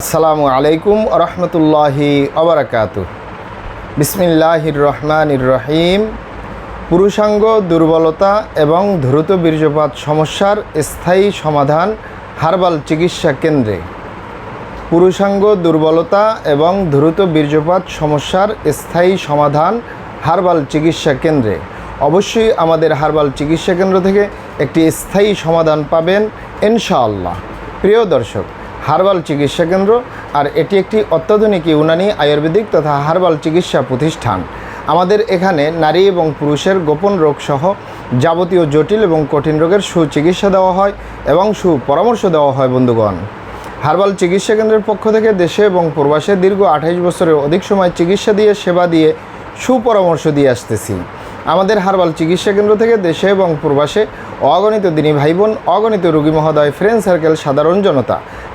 আসসালামু আলাইকুম রহমতুল্লাহি অবরাকাতু বিসমিল্লাহির রহমানির রহিম। পুরুষাঙ্গ, দুর্বলতা এবং দ্রুত বীর্যপাত সমস্যার স্থায়ী সমাধান হার্বাল চিকিৎসা কেন্দ্রে। পুরুষাঙ্গ, দুর্বলতা এবং দ্রুত বীর্যপাত সমস্যার স্থায়ী সমাধান হার্বাল চিকিৎসা কেন্দ্রে। অবশ্যই আমাদের হার্বাল চিকিৎসা কেন্দ্র থেকে একটি স্থায়ী সমাধান পাবেন ইনশাআল্লাহ। প্রিয় দর্শক হার্বাল চিকিৎসা কেন্দ্র আর এটি একটি অত্যাধুনিক ইউনানি আয়ুর্বেদিক তথা হার্বাল চিকিৎসা প্রতিষ্ঠান। আমাদের এখানে নারী এবং পুরুষের গোপন রোগসহ যাবতীয় জটিল এবং কঠিন রোগের সুচিকিৎসা দেওয়া হয় এবং সুপরামর্শ দেওয়া হয়, বন্ধুগণ। হার্বাল চিকিৎসা কেন্দ্রের পক্ষ থেকে দেশে এবং প্রবাসে দীর্ঘ আঠাইশ বছরের অধিক সময় চিকিৎসা দিয়ে, সেবা দিয়ে সুপরামর্শ দিয়ে আসতেছি। আমাদের হার্বাল চিকিৎসা কেন্দ্র থেকে দেশে এবং প্রবাসে অগণিত দিনী ভাই বোন অগণিত রোগী মহোদয়, ফ্রেন্ড সার্কেল, সাধারণ জনতা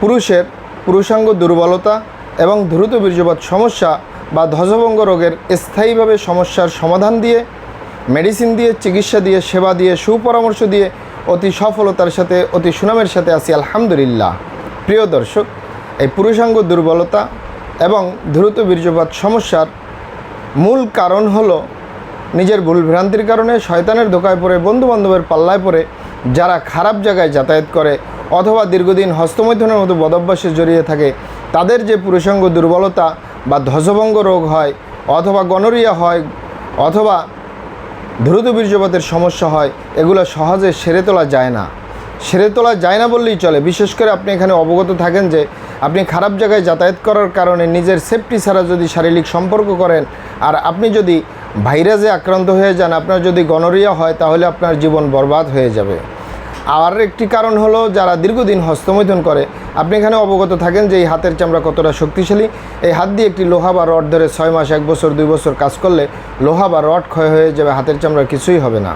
পুরুষের পুরুষাঙ্গ দুর্বলতা এবং দ্রুত বীর্যপাত সমস্যা বা ধ্বজভঙ্গ রোগের স্থায়ীভাবে সমস্যার সমাধান দিয়ে, মেডিসিন দিয়ে, চিকিৎসা দিয়ে, সেবা দিয়ে, সুপরামর্শ দিয়ে অতি সফলতার সাথে, অতি সুনামের সাথে আছি, আলহামদুলিল্লাহ। প্রিয় দর্শক, এই পুরুষাঙ্গ দুর্বলতা এবং দ্রুত বীর্যপাত সমস্যার মূল কারণ হলো নিজের ভুল ভ্রান্তির কারণে শয়তানের ধোকায় পড়ে, বন্ধুবান্ধবের পাল্লায় পড়ে, যারা খারাপ জায়গায় যাতায়াত করে অথবা দীর্ঘদিন হস্তমৈথনের মতো বদভ্যাসে জড়িয়ে থাকে, তাদের যে পুরুষাঙ্গ দুর্বলতা বা ধ্বজভঙ্গ রোগ হয়, অথবা গনোরিয়া হয়, অথবা দ্রুত বীর্যপাতের সমস্যা হয়, এগুলো সহজে সেরে তোলা যায় না। সেরে তোলা যায় না বললেই চলে। বিশেষ করে আপনি এখানে অবগত থাকেন যে, আপনি খারাপ জায়গায় যাতায়াত করার কারণে নিজের সেফটি ছাড়া যদি শারীরিক সম্পর্ক করেন, আর আপনি যদি ভাইরাসে আক্রান্ত হয়ে যান, আপনার যদি গনোরিয়া হয়, তাহলে আপনার জীবন বরবাদ হয়ে যাবে। আর একটি কারণ হলো যারা দীর্ঘদিন হস্তমৈথুন করে, আপনি এখানে অবগত থাকেন যে এই হাতের চামড়া কতটা শক্তিশালী। এই হাত দিয়ে একটি লোহা বা রড ধরে ছয় মাস, এক বছর, দুই বছর কাজ করলে লোহা বা রড ক্ষয় হয়ে যাবে, হাতের চামড়া কিছুই হবে না।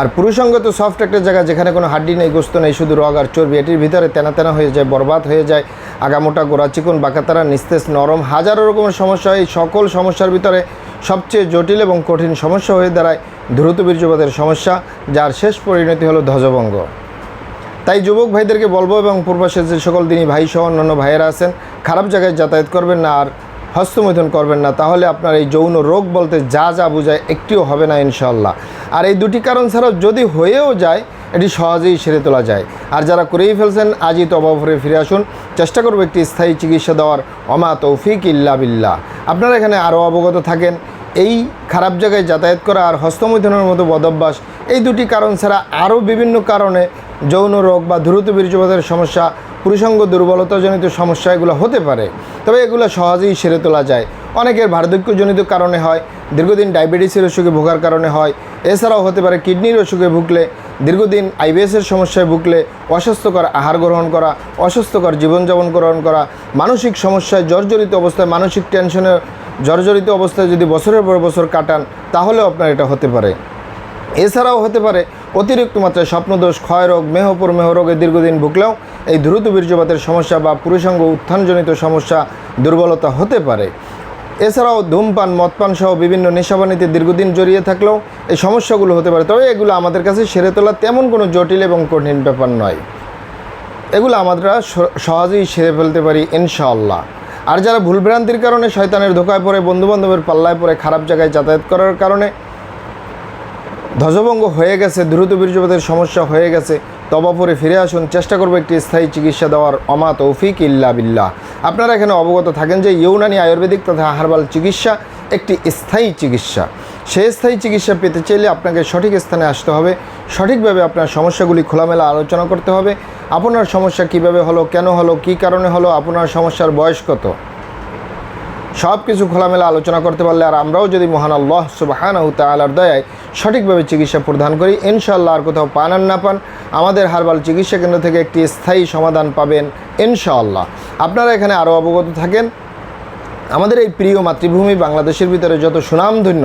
আর পুরুষঙ্গ তো সফট একটা জায়গা যেখানে কোনো হাড্ডি নেই, গোস্ত নেই, শুধু রগ আর চর্বি, এটির ভিতরে তেনা তেনা হয়ে যায়, বরবাদ হয়ে যায়, আগামোটা গোড়া চিকন বাঁকাতারা নিস্তেজ, নরম, হাজারো রকমের সমস্যা এই সকল সমস্যার ভিতরে সবচেয়ে জটিল এবং কঠিন সমস্যা হয়ে দাঁড়ায় দ্রুত বীর্যপাতের সমস্যা, যার শেষ পরিণতি হলো ধ্বজভঙ্গ। তাই যুবক ভাইদেরকে বলব এবং পূর্বাসের যে সকল দিনই ভাই সহ অন্যান্য ভাইয়েরা আছেন, খারাপ জায়গায় যাতায়াত করবেন না আর হস্তমৈথুন করবেন না। তাহলে আপনার এই যৌন রোগ বলতে যা যা বোঝায় একটিও হবে না ইনশাল্লাহ আর এই দুটি কারণ ছাড়াও যদি হয়েও যায়, এটি সহজেই সেরে তোলা যায়। আর যারা করেই ফেলছেন, আজই তবাফরে ফিরে আসুন। চেষ্টা করব একটি স্থায়ী চিকিৎসা দেওয়ার। অমা তৌফিক ইল্লা বিল্লাহ। আপনারা এখানে আরও অবগত থাকেন। এই খারাপ জায়গায় যাতায়াত করা আর হস্তমৈথুনের মতো বদভ্যাস, এই দুটি কারণ ছাড়া আরও বিভিন্ন কারণে যৌন রোগ বা দ্রুত বীর্যপাতের সমস্যা, পুরুষাঙ্গ দুর্বলতাজনিত সমস্যা এগুলো হতে পারে। তবে এগুলো সহজেই সেরে তোলা যায়। অনেকের বার্ধক্যজনিত কারণে হয়, দীর্ঘদিন ডায়াবেটিসের অসুখে ভোগার কারণে হয়। এছাড়াও হতে পারে কিডনির অসুখে ভুগলে, দীর্ঘদিন আইবিএসের সমস্যায় ভুগলে, অস্বাস্থ্যকর আহার গ্রহণ করা, অস্বাস্থ্যকর জীবনযাপন গ্রহণ করা, মানসিক সমস্যায়, জর্জরিত অবস্থায় মানসিক টেনশনে জর্জরিত অবস্থায় যদি বছরের পর বছর কাটান, তাহলেও আপনার এটা হতে পারে। এছাড়াও হতে পারে, অতিরিক্ত মাত্রায় স্বপ্নদোষ ক্ষয় রোগ মেহপুর মেহ রোগে দীর্ঘদিন ভুগলেও এই দ্রুত বীর্যপাতের সমস্যা বা পুরুষাঙ্গ উত্থানজনিত সমস্যা দুর্বলতা হতে পারে। এছাড়াও ধূমপান, মদপান সহ বিভিন্ন নেশাবানিতে দীর্ঘদিন জড়িয়ে থাকলেও এই সমস্যাগুলো হতে পারে। তবে এগুলো আমাদের কাছে সেরে তোলা তেমন কোনো জটিল এবং কঠিন ব্যাপার নয়। এগুলো আমরা সহজেই সেরে ফেলতে পারি, ইনশাআল্লাহ। আর যারা ভুলভ্রান্তির কারণে শয়তানের ধোকায় পড়ে, বন্ধুবান্ধবের পাল্লায় পড়ে, খারাপ জায়গায় যাতায়াত করার কারণে ধ্বজভঙ্গ হয়ে গেছে, দ্রুত বীর্যপাতের সমস্যা হয়ে গেছে, তবা পরে ফিরে আসুন। চেষ্টা করব একটি স্থায়ী চিকিৎসা দেওয়ার। অমা তৌফিক ইল্লা বিল্লাহ। আপনারা এখানে অবগত থাকেন যে ইউনানি আয়ুর্বেদিক তথা হার্বাল চিকিৎসা একটি স্থায়ী চিকিৎসা। সেই স্থায়ী চিকিৎসা পেতে চাইলে আপনাকে সঠিক স্থানে আসতে হবে। সঠিকভাবে আপনার সমস্যাগুলি খোলামেলা আলোচনা করতে হবে। আপনার সমস্যা কীভাবে হলো, কেন হলো, কী কারণে হলো, আপনার সমস্যার বয়স কত? সব কিছু খোলামেলা আলোচনা করতে পারলে আর আমরাও যদি মহান আল্লাহ সুবাহানাহু তালার দয়ায় সঠিকভাবে চিকিৎসা প্রদান করি, ইনশাআল্লাহ আর কোথাও পান আর না পান, আমাদের হারবাল চিকিৎসা কেন্দ্র থেকে একটি স্থায়ী সমাধান পাবেন ইনশাআল্লাহ। আপনারা এখানে আরও অবগত থাকেন, আমাদের এই প্রিয় মাতৃভূমি বাংলাদেশের ভিতরে যত সুনামধন্য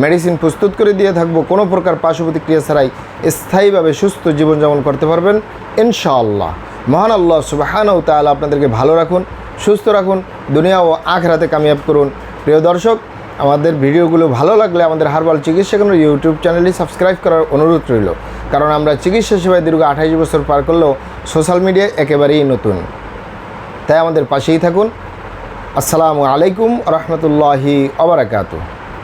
মেডিসিন প্রস্তুত করে দিয়ে থাকব। কোনো প্রকার পার্শ্ব প্রতিক্রিয়া ছাড়াই স্থায়ীভাবে সুস্থ জীবনযাপন করতে পারবেন, ইনশাআল্লাহ। মহান আল্লাহ সুবাহানও তাহলে আপনাদেরকে ভালো রাখুন, সুস্থ রাখুন, দুনিয়া ও আখ রাতে কামিয়াব করুন। প্রিয় দর্শক, আমাদের ভিডিওগুলো ভালো লাগলে আমাদের হারবাল চিকিৎসা কেন্দ্র ইউটিউব চ্যানেলটি সাবস্ক্রাইব করার অনুরোধ রইল। কারণ আমরা চিকিৎসা সেবায় দীর্ঘ আঠাইশ বছর পার করলেও সোশ্যাল মিডিয়ায় একেবারেই নতুন। তাই আমাদের পাশেই থাকুন। আসসালামু আলাইকুম রহমতুল্লাহি অবরাকাতু